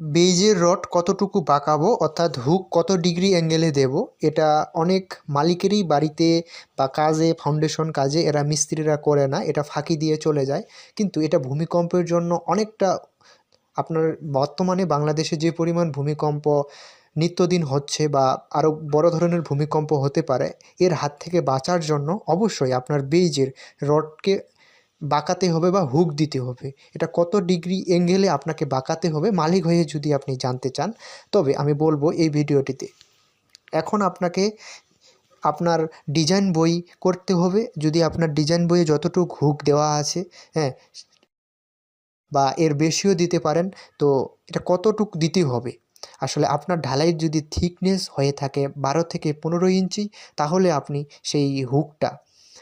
বেইজের rod কতটুকু বাঁকাবো, অর্থাৎ hook কত ডিগ্রি অ্যাঙ্গেলে দেব, এটা অনেক মালিকেরই বাড়িতে বা কাজে, ফাউন্ডেশন কাজে এরা মিস্ত্রিরা করে না, এটা ফাঁকি দিয়ে চলে যায়। কিন্তু এটা ভূমিকম্পের জন্য অনেকটা আপনার বর্তমানে বাংলাদেশে যে পরিমাণ ভূমিকম্প নিত্যদিন হচ্ছে বা আরও বড় ধরনের ভূমিকম্প হতে পারে, এর হাত থেকে বাঁচার জন্য অবশ্যই আপনার বেইজের রডকে বাঁকাতে হবে বা হুক দিতে হবে। এটা কত ডিগ্রি অ্যাঙ্গেলে আপনাকে বাঁকাতে হবে মালিক হয়ে যদি আপনি জানতে চান। তবে আমি বলব এই ভিডিওটিতে, এখন আপনাকে আপনার ডিজাইন বই করতে হবে। যদি আপনার ডিজাইন বইয়ে যতটুকু হুক দেওয়া আছে হ্যাঁ বা এর বেশিও দিতে পারেন, তো এটা কতটুক দিতে হবে? আসলে আপনার ঢালাইয়ের যদি থিকনেস হয়ে থাকে বারো থেকে পনেরো ইঞ্চি, তাহলে আপনি সেই হুকটা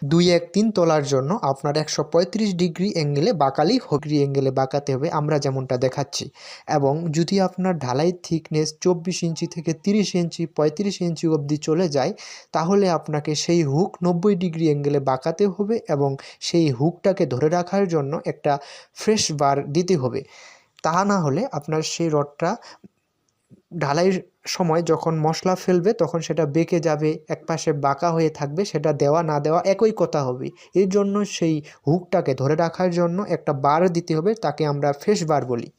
দুই এক তিন তোলার জন্য আপনার একশো পঁয়ত্রিশ ডিগ্রি অ্যাঙ্গেলে বাঁকালেই ডিগ্রি অ্যাঙ্গেলে বাঁকাতে হবে, আমরা যেমনটা দেখাচ্ছি। এবং যদি আপনার ঢালাই থিকনেস চব্বিশ ইঞ্চি থেকে তিরিশ ইঞ্চি, পঁয়ত্রিশ ইঞ্চি অবধি চলে যায়, তাহলে আপনাকে সেই হুক নব্বই ডিগ্রি অ্যাঙ্গেলে বাঁকাতে হবে এবং সেই হুকটাকে ধরে রাখার জন্য একটা ফ্রেশ বার দিতে হবে। তা না হলে আপনার সেই রডটা ঢালাইয়ের সময় যখন মশলা ফেলবে, তখন সেটা বেঁকে যাবে, একপাশে বাঁকা হয়ে থাকবে, সেটা দেওয়া না দেওয়া একই কথা হবে। এর জন্য সেই হুকটাকে ধরে রাখার জন্য একটা বার দিতে হবে, তাকে আমরা ফেস বার বলি।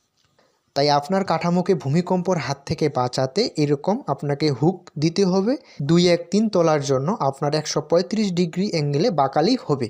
তাই আপনার কাঠামোকে ভূমিকম্পর হাত থেকে বাঁচাতে এরকম আপনাকে হুক দিতে হবে। দুই এক তিন তোলার জন্য আপনার একশো পঁয়ত্রিশ ডিগ্রি অ্যাঙ্গেলে বাঁকালেই হবে।